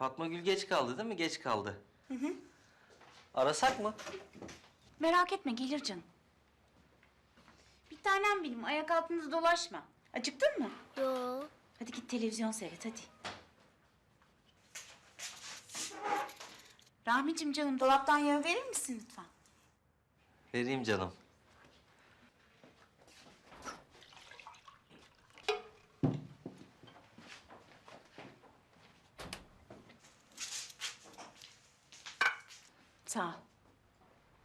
Fatma Gül geç kaldı değil mi? Geç kaldı. Hı hı. Arasak mı? Merak etme gelir canım. Bir tanem benim ayak altınızda dolaşma. Acıktın mı? Yo. Hadi git televizyon seyret hadi. Rahmicim canım dolaptan yağı verir misin lütfen? Vereyim canım. Sağ ol.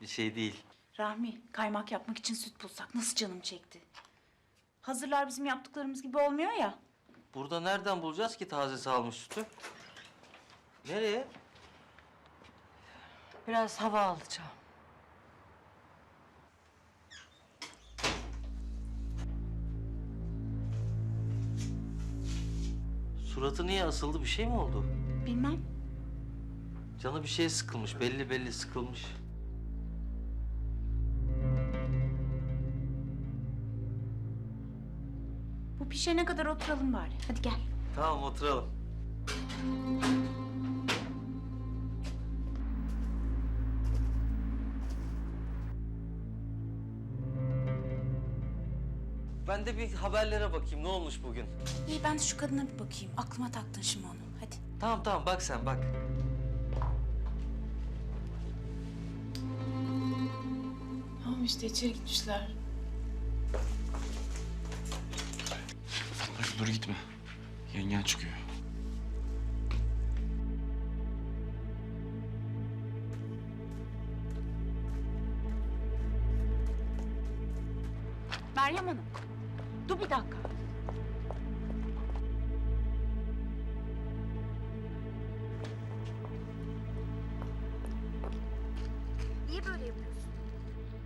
Bir şey değil. Rahmi kaymak yapmak için süt bulsak nasıl canım çekti. Hazırlar bizim yaptıklarımız gibi olmuyor ya. Burada nereden bulacağız ki taze salmış sütü? Nereye? Biraz hava alacağım. Suratı niye asıldı? Bir şey mi oldu? Bilmem. Canı bir şeye sıkılmış. Belli belli sıkılmış. Bu pişene kadar oturalım bari. Hadi gel. Tamam oturalım. Ben de bir haberlere bakayım. Ne olmuş bugün? İyi ben de şu kadına bir bakayım. Aklıma taktın şimdi onu. Hadi. Tamam tamam bak sen bak. Tamam işte içeri gitmişler. Fatma dur gitme. Yengen çıkıyor. Meryem Hanım. Dur bir dakika. Niye böyle yapıyorsun?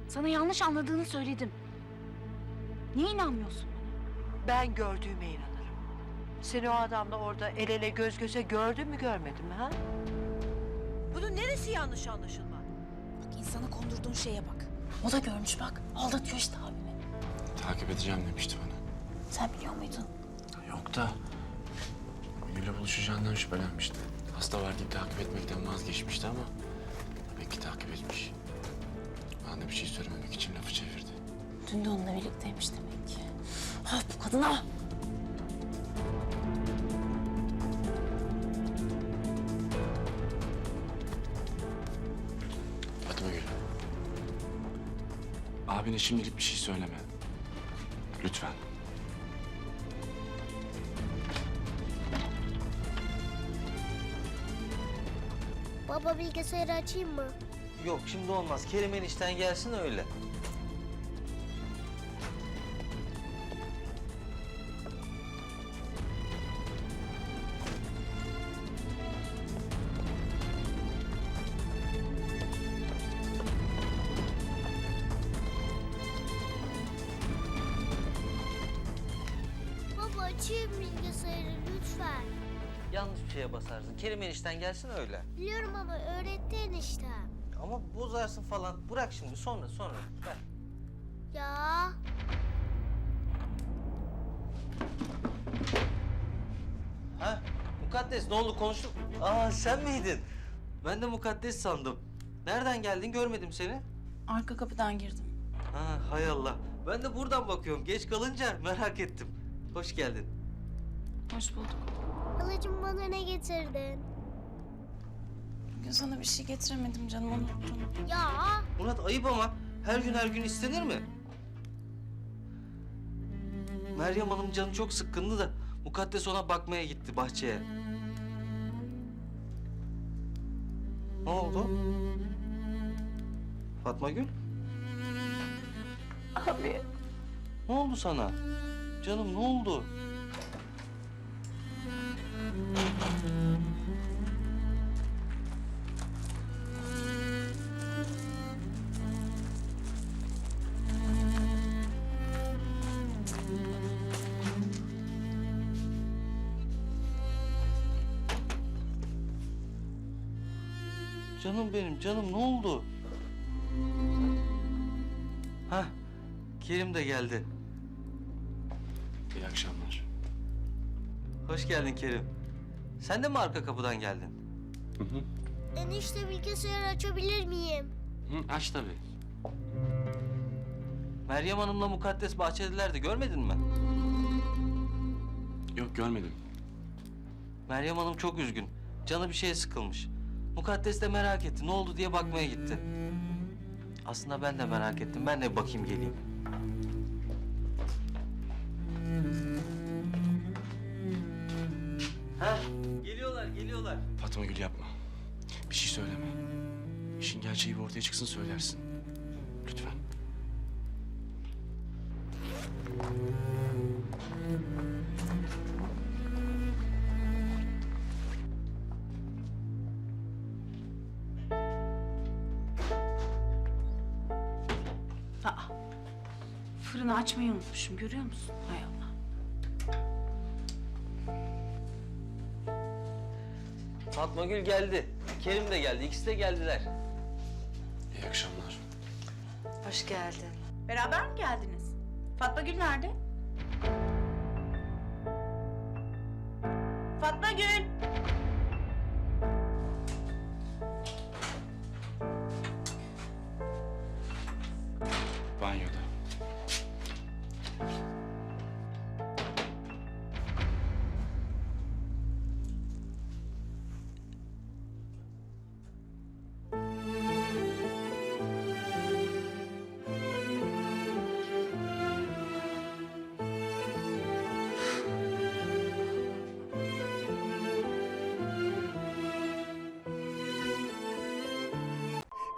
Sana yanlış anladığını söyledim. Niye inanmıyorsun bana? Ben gördüğüme inanırım. Seni o adamla orada el ele göz göze gördün mü görmedin mi ha? Bunun neresi yanlış anlaşılma? Bak insana kondurduğun şeye bak. O da görmüş bak. Aldatıyor işte abimi. Takip edeceğim demişti bana. Sen biliyor muydun? Yok da Gül'le buluşacağından şüphelenmişti. Hasta var deyip takip etmekten vazgeçmişti ama demek ki takip etmiş. Ben de bir şey söylememek için lafı çevirdi. Dün de onunla birlikteymiş demek ki. Ah bu kadına. Fatma Gül. Abine şimdilik bir şey söyleme. Lütfen. Baba bilgisayarı açayım mı? Yok şimdi olmaz. Kerim enişten gelsin öyle. Baba açayım bilgisayarı lütfen. Yanlış bir şeye basarsın. Kerim enişten gelsin öyle. Biliyorum ama öğretti eniştem. Ama bozarsın falan. Bırak şimdi sonra sonra. Ver. Ya Ha? Mukaddes ne oldu konuştuk. Aa sen miydin? Ben de mukaddes sandım. Nereden geldin görmedim seni. Arka kapıdan girdim. Ha hay Allah. Ben de buradan bakıyorum. Geç kalınca merak ettim. Hoş geldin. Hoş bulduk. halacığım bana ne getirdin? Bugün sana bir şey getiremedim canım unuttum. Ya Murat ayıp ama her gün her gün istenir mi? Meryem Hanım canı çok sıkkındı da mukaddes ona bakmaya gitti bahçeye. Ne oldu? Fatma Gül? Abi. Ne oldu sana? Canım ne oldu? Canım benim, canım ne oldu? Hah, Kerim de geldi. İyi akşamlar. Hoş geldin Kerim. Sen de mi arka kapıdan geldin? Hı hı. Enişte bilgisayar açabilir miyim? Hı, aç tabii. Meryem Hanım'la Mukaddes bahçedelerdi görmedin mi? Yok görmedim. Meryem Hanım çok üzgün. Canı bir şeye sıkılmış. Mukaddes de merak etti. Ne oldu diye bakmaya gitti. Aslında ben de merak ettim. Ben de bir bakayım geleyim. Heh, geliyorlar, geliyorlar. Fatma Gül yapma. Bir şey söyleme. İşin gerçeği bir ortaya çıksın söylersin. Lütfen. Aa, fırını açmayı unutmuşum görüyor musun? Hay Allah. Fatma Gül geldi. Kerim de geldi. İkisi de geldiler. İyi akşamlar. Hoş geldin. Beraber mi geldiniz? Fatma Gül nerede? Fatma Gül! Banyoda.